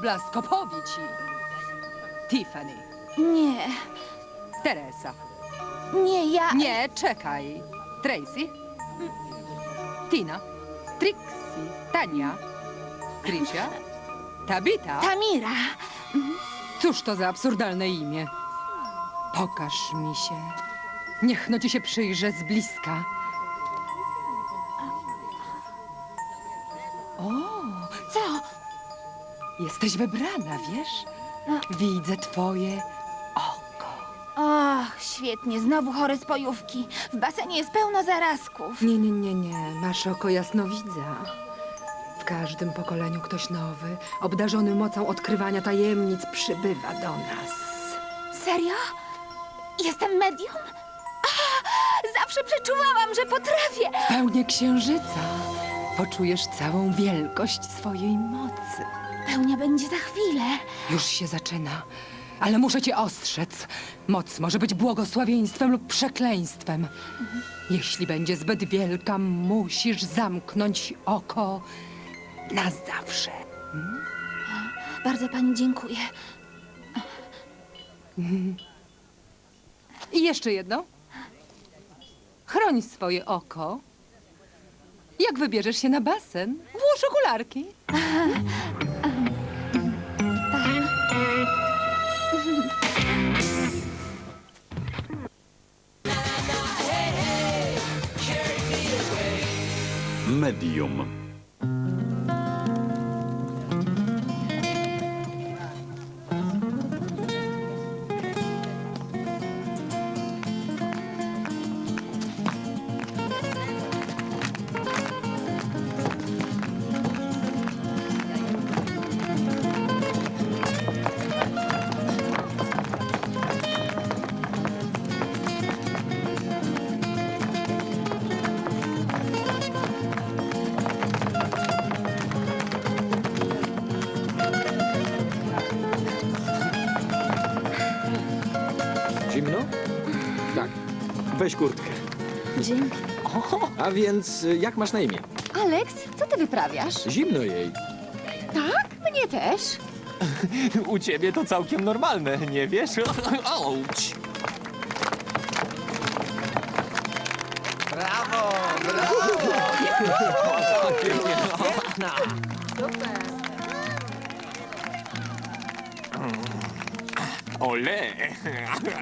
Blaskopowi ci. Tiffany. Nie, Teresa. nie ja. Nie, czekaj. Tracy. Tina. Trixie. Tania. Tricia. Tabita. Tamira. Cóż to za absurdalne imię? Pokaż mi się. Niech no ci się przyjrzę z bliska. Jesteś wybrana, wiesz? Widzę twoje oko. Och, świetnie, znowu chore spojówki. W basenie jest pełno zarazków. Nie, nie, nie, nie. Masz oko jasnowidza. W każdym pokoleniu ktoś nowy, obdarzony mocą odkrywania tajemnic, przybywa do nas. Serio? Jestem medium? A, zawsze przeczuwałam, że potrafię. Pełnie księżyca poczujesz całą wielkość swojej mocy. Pełnia będzie za chwilę. Już się zaczyna, ale muszę cię ostrzec. Moc może być błogosławieństwem lub przekleństwem. Jeśli będzie zbyt wielka, musisz zamknąć oko na zawsze. Bardzo pani dziękuję. I jeszcze jedno. Chroń swoje oko. Jak wybierzesz się na basen, włóż okularki. Medium. Zimno? Tak. Weź kurtkę. Dzięki. A więc y, jak masz na imię? Alex, co ty wyprawiasz? Zimno jej. Tak, mnie też. U ciebie to całkiem normalne, nie wiesz? Auć! Ole!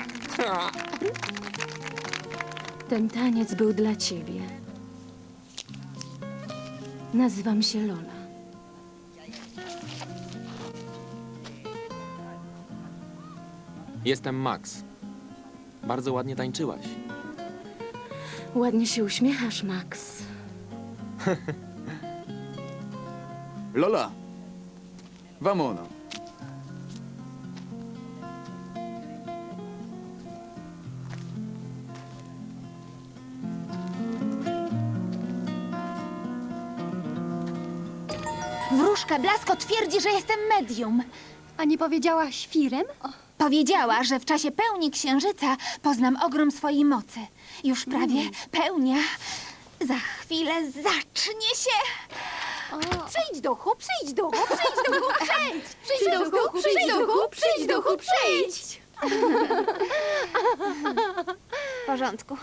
Ten taniec był dla ciebie. Nazywam się Lola. Jestem Max. Bardzo ładnie tańczyłaś. Ładnie się uśmiechasz, Max. Lola, vámonos. Wróżka Blasko twierdzi, że jestem medium. A nie powiedziałaś firem? Powiedziała, że w czasie pełni księżyca poznam ogrom swojej mocy. Już prawie pełnia. Za chwilę zacznie się. Przyjdź duchu, przyjdź duchu, przyjdź duchu, przyjdź! Przyjdź duchu, przyjdź duchu, przyjdź duchu, przyjdź! W porządku.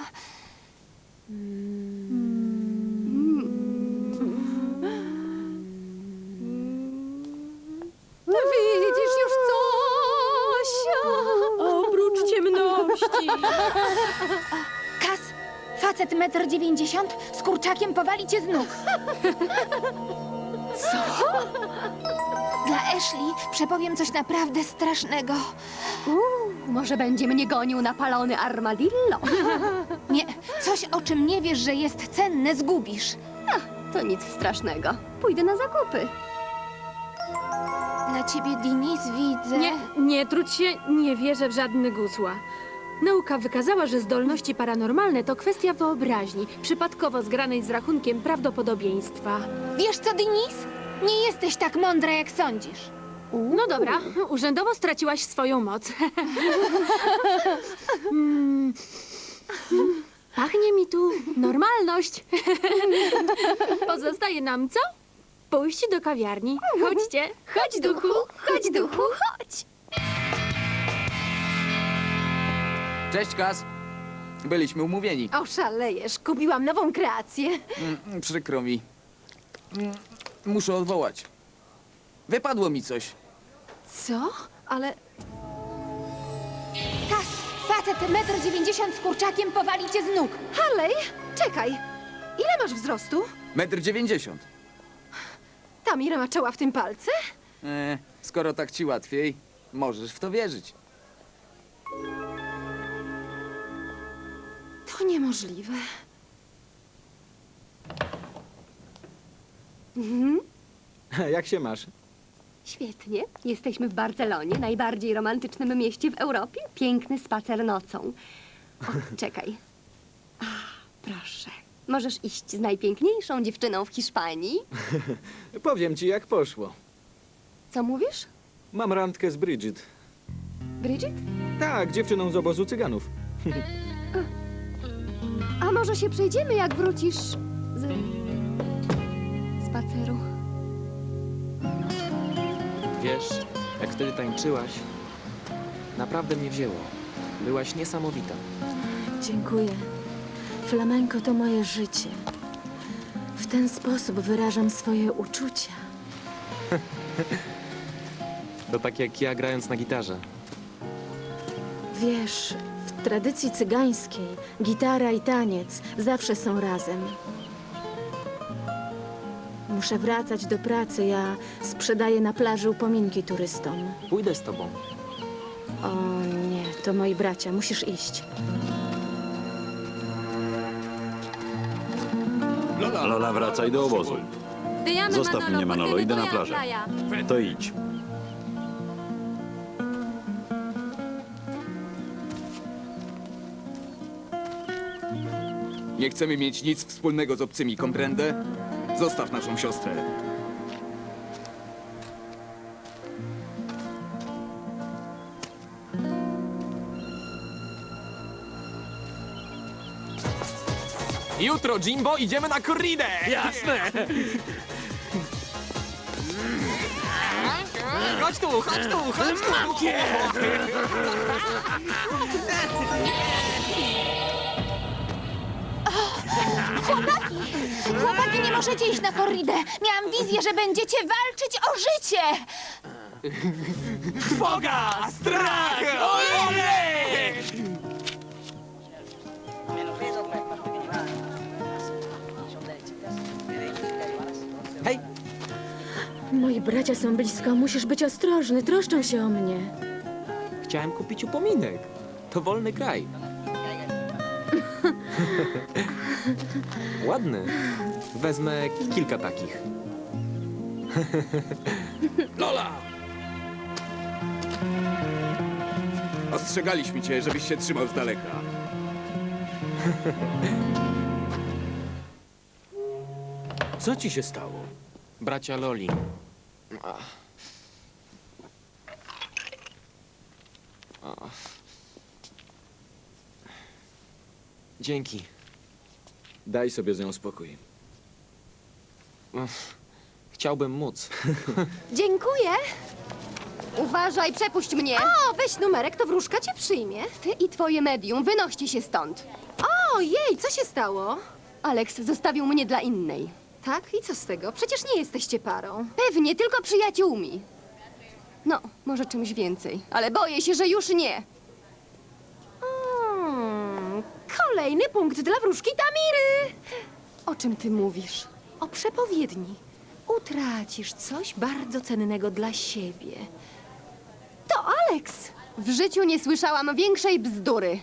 Widzisz już coś? Oprócz ciemności. Kas, facet metr dziewięćdziesiąt z kurczakiem powali cię z nóg. Co? Dla Ashley przepowiem coś naprawdę strasznego. Może będzie mnie gonił napalony armadillo? Nie, coś o czym nie wiesz, że jest cenne, zgubisz. To nic strasznego. Pójdę na zakupy. Ciebie, Dinis, widzę... Nie, nie trudź się, nie wierzę w żadne gusła. Nauka wykazała, że zdolności paranormalne to kwestia wyobraźni, przypadkowo zgranej z rachunkiem prawdopodobieństwa. Wiesz co, Dinis? Nie jesteś tak mądra, jak sądzisz. No dobra, urzędowo straciłaś swoją moc. Mm. Pachnie mi tu normalność. Pozostaje nam co? Pójść do kawiarni. Chodźcie. Chodź, duchu. Chodź, duchu. Chodź. Cześć, Kas. Byliśmy umówieni. Oszalejesz. Kupiłam nową kreację. Mm, Przykro mi. Mm, Muszę odwołać. Wypadło mi coś. Co? Ale Tas, facet metr dziewięćdziesiąt z kurczakiem powali cię z nóg. Halej, czekaj. Ile masz wzrostu? Metr dziewięćdziesiąt. Ta Mira ma czoła w tym palce? E, skoro tak ci łatwiej, możesz w to wierzyć. To niemożliwe. Jak się masz? Świetnie. Jesteśmy w Barcelonie, najbardziej romantycznym mieście w Europie. Piękny spacer nocą. O, czekaj. A, proszę. Możesz iść z najpiękniejszą dziewczyną w Hiszpanii. Powiem ci, jak poszło. Co mówisz? Mam randkę z Bridget. Bridget? Tak, dziewczyną z obozu cyganów. A może się przejdziemy, jak wrócisz z spaceru? Wiesz, jak wtedy tańczyłaś, naprawdę mnie wzięło. Byłaś niesamowita. Dziękuję. Flamenko to moje życie. W ten sposób wyrażam swoje uczucia. To tak jak ja grając na gitarze. Wiesz, w tradycji cygańskiej gitara i taniec zawsze są razem. Muszę wracać do pracy, ja sprzedaję na plaży upominki turystom. Pójdę z tobą. O nie, to moi bracia, musisz iść. Lola, wracaj do obozu. Zostaw mnie, Manolo, idę na plażę. To idź. Nie chcemy mieć nic wspólnego z obcymi, komprendę? Zostaw naszą siostrę. Jutro, Jimbo, idziemy na korridę! Jasne! Chodź tu, chodź tu, chodź tu! Chłopaki, nie możecie iść na korridę. Miałam wizję, że będziecie walczyć o życie. Boga! Strach! Ojej! Moi bracia są blisko, musisz być ostrożny, troszczą się o mnie. chciałem kupić upominek. To wolny kraj. Ładny. Wezmę kilka takich. Lola! Ostrzegaliśmy cię, żebyś się trzymał z daleka. Co ci się stało? Bracia Loli. Dzięki. Daj sobie z nią spokój. Chciałbym móc. Dziękuję. Uważaj, przepuść mnie! O, weź numerek, to wróżka cię przyjmie. Ty i twoje medium, wynoście się stąd. Ojej, co się stało? Alex zostawił mnie dla innej. Tak? I co z tego? Przecież nie jesteście parą. Pewnie, tylko przyjaciółmi. No, może czymś więcej, ale boję się, że już nie. Hmm, kolejny punkt dla wróżki Tamiry. O czym ty mówisz? O przepowiedni. Utracisz coś bardzo cennego dla siebie. To Alex. W życiu nie słyszałam większej bzdury.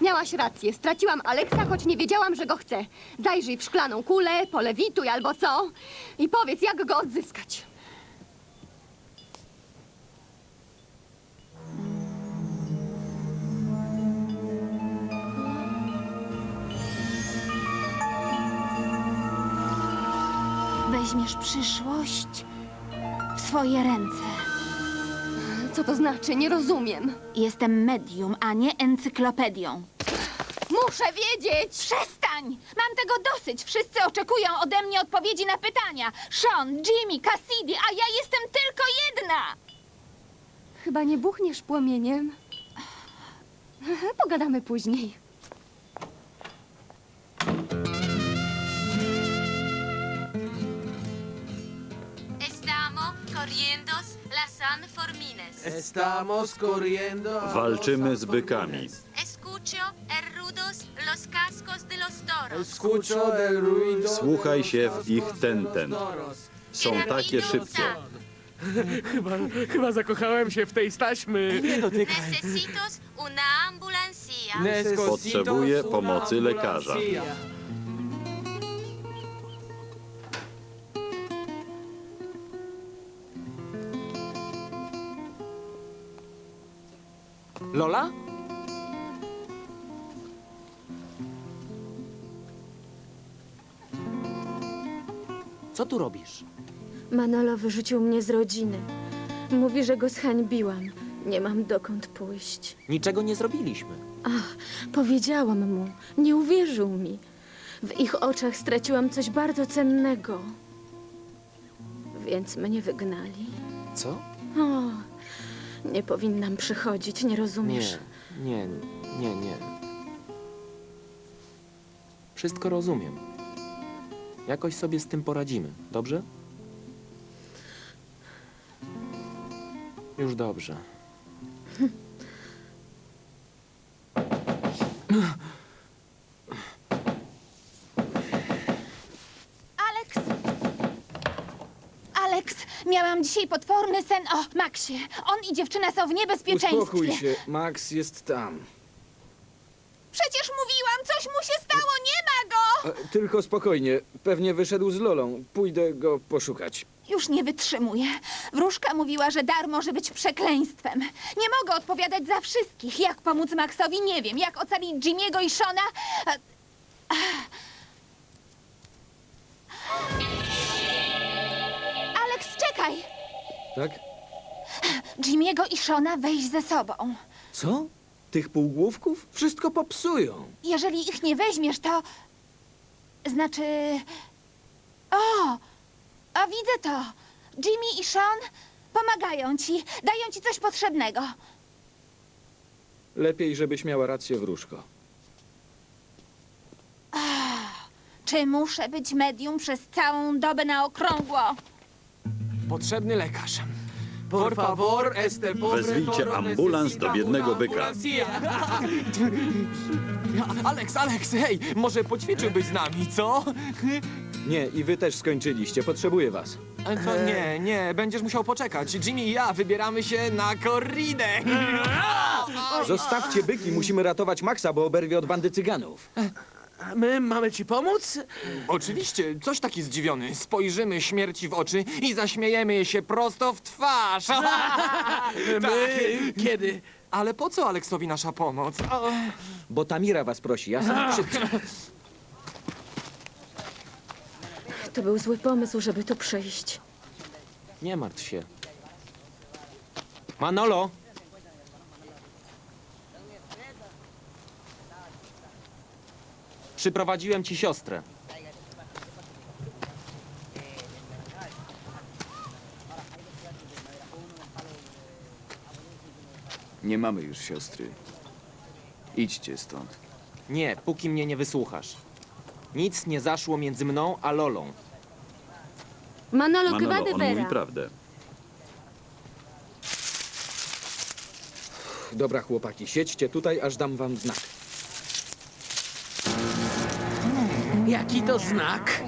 Miałaś rację, straciłam Aleksa, choć nie wiedziałam, że go chcę. Zajrzyj w szklaną kulę, polewituj albo co i powiedz, jak go odzyskać. Weźmiesz przyszłość w swoje ręce. Co to znaczy? Nie rozumiem. Jestem medium, a nie encyklopedią. Muszę wiedzieć! Przestań! Mam tego dosyć. Wszyscy oczekują ode mnie odpowiedzi na pytania. Sean, Jimmy, Cassidy, a ja jestem tylko jedna! Chyba nie buchniesz płomieniem. Pogadamy później. Corriendo la San Formines. Estamos corriendo. Walczymy z bykami. Escucho el rudos los cascos de los toros. Escucho del ruido. Wsłuchaj się w ich tenten. Są takie szybkie. Chyba zakochałem się w tej staśmy. Nie dotykaj. Necesitos una ambulancia. Potrzebuję pomocy lekarza. Lola? Co tu robisz? Manolo wyrzucił mnie z rodziny. Mówi, że go zhańbiłam. Nie mam dokąd pójść. Niczego nie zrobiliśmy. Ach, powiedziałam mu. Nie uwierzył mi. W ich oczach straciłam coś bardzo cennego. Więc mnie wygnali. Co? O, nie powinnam przychodzić, nie rozumiesz? Nie, nie, nie, nie. Wszystko rozumiem. Jakoś sobie z tym poradzimy, dobrze? Już dobrze. Alex! Alex, miałam dzisiaj potworny sen o Maxie. On i dziewczyna są w niebezpieczeństwie. Uspokój się, Max jest tam. Przecież mówiłam, coś mu się stało, nie ma go! E, Tylko spokojnie, pewnie wyszedł z Lolą. Pójdę go poszukać. Już nie wytrzymuję. Wróżka mówiła, że dar może być przekleństwem. Nie mogę odpowiadać za wszystkich. Jak pomóc Maxowi, nie wiem. Jak ocalić Jimmy'ego i Shona... E, Tak? Jimmy'ego i Shona weź ze sobą. Co? Tych półgłówków? Wszystko popsują. Jeżeli ich nie weźmiesz, to... Znaczy... O! A widzę to. Jimmy i Sean pomagają ci, dają ci coś potrzebnego. Lepiej, żebyś miała rację, wróżko. Czy muszę być medium przez całą dobę na okrągło? Potrzebny lekarz. Por favor, este pobre Wezwijcie ambulans do biednego byka. Alex, Alex, hej, może poćwiczyłbyś z nami, co? Nie, i wy też skończyliście. Potrzebuję was. E, To nie, nie, będziesz musiał poczekać. Jimmy i ja wybieramy się na korridę. Zostawcie byki, musimy ratować Maxa, bo oberwie od bandy cyganów. A My mamy ci pomóc? Oczywiście, coś taki zdziwiony. Spojrzymy śmierci w oczy i zaśmiejemy jej się prosto w twarz. My? Kiedy? Ale po co Aleksowi nasza pomoc? O, Bo Tamira was prosi, ja sam szybciej. To był zły pomysł, żeby tu przyjść. nie martw się. Manolo! Przyprowadziłem ci siostrę. Nie mamy już siostry. Idźcie stąd. Nie, póki mnie nie wysłuchasz. Nic nie zaszło między mną a Lolą. Manolo, Manolo, on mówi prawdę. Dobra, chłopaki, siedźcie tutaj, aż dam wam znak. Jaki to znak?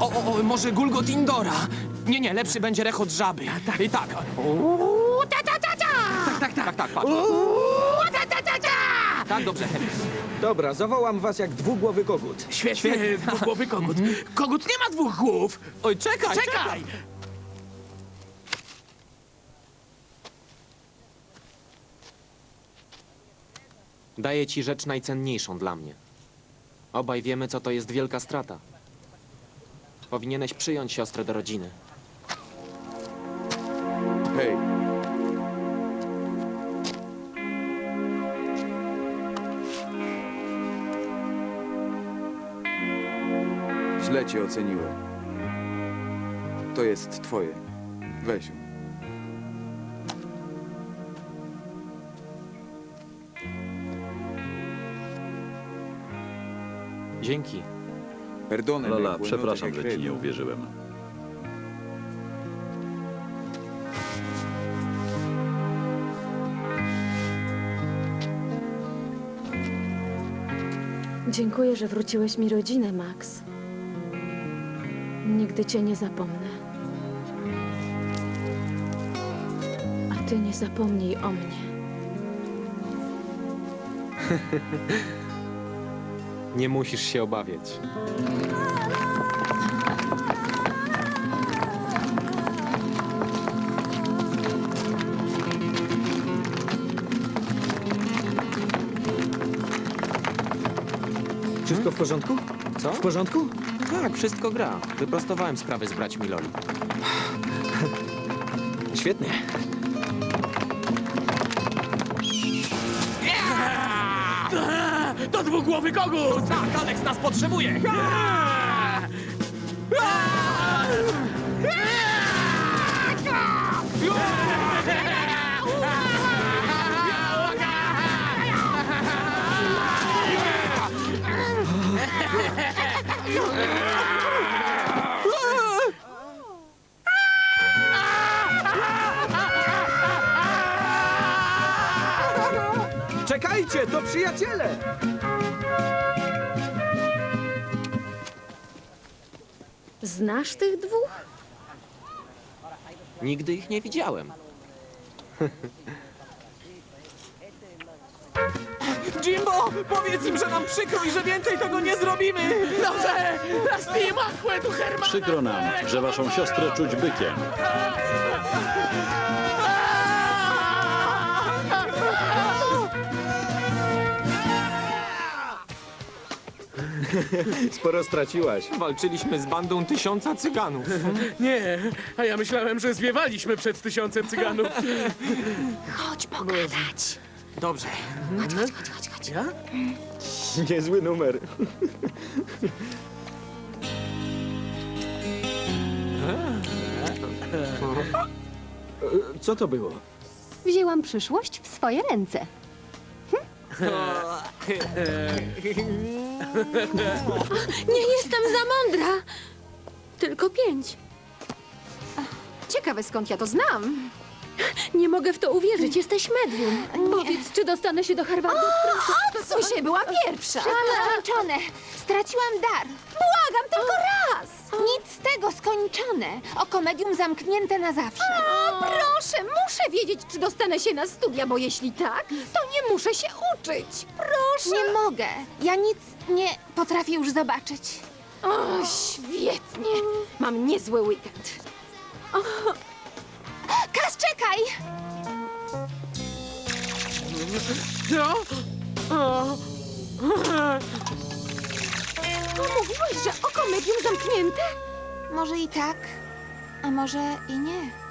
O, o, o może Gulgot Indora? Nie, nie, lepszy będzie rechot żaby. Tak, I tak. Tak, tak, tak, tak, patrz. Tak, dobrze. Dobra, zawołam was jak dwugłowy kogut. Świetnie, dwugłowy kogut. Kogut nie ma dwóch głów. Oj, czekaj, czekaj! Czekaj! Daję ci rzecz najcenniejszą dla mnie. Obaj wiemy, co to jest wielka strata. Powinieneś przyjąć siostrę do rodziny. Hej, Źle cię oceniłem. To jest twoje. Weź ją. Dzięki. Lola, przepraszam, te że ci nie uwierzyłem. Dziękuję, że wróciłeś mi rodzinę, Max. Nigdy cię nie zapomnę. A ty nie zapomnij o mnie. Nie musisz się obawiać. Wszystko w porządku? Co? W porządku? Tak, wszystko gra. Wyprostowałem sprawy z braćmi Loli. Świetnie. To dwugłowy kogut! Tak, Alex nas potrzebuje! Czekajcie, to Znasz tych dwóch? Nigdy ich nie widziałem. Jimbo, powiedz im, że nam przykro i że więcej tego nie zrobimy! Dobrze! Machłę tu herbatę! Przykro nam, że waszą siostrę czuć bykiem. Sporo straciłaś. Walczyliśmy z bandą tysiąca cyganów. Nie, a ja myślałem, że zwiewaliśmy przed tysiącem cyganów. Chodź pogadać. Dobrze. Chodź, chodź, chodź, chodź, chodź. Ja? Niezły numer. Co to było? Wzięłam przyszłość w swoje ręce. Nie jestem za mądra. Tylko pięć. Ciekawe skąd ja to znam. Nie mogę w to uwierzyć, jesteś medium. Powiedz, czy dostanę się do Harvardu? Odsuń się, była pierwsza. Skończone. Straciłam dar. Błagam, tylko raz. Nic z tego, skończone. Oko medium zamknięte na zawsze. O, proszę, muszę wiedzieć, czy dostanę się na studia, bo jeśli tak, to nie muszę się uczyć. Proszę. Nie mogę. Ja nic nie potrafię już zobaczyć. O, świetnie. Mam niezły weekend. Kas, czekaj! No? O, Mówiłeś, że oko medium zamknięte? Może i tak, a może i nie.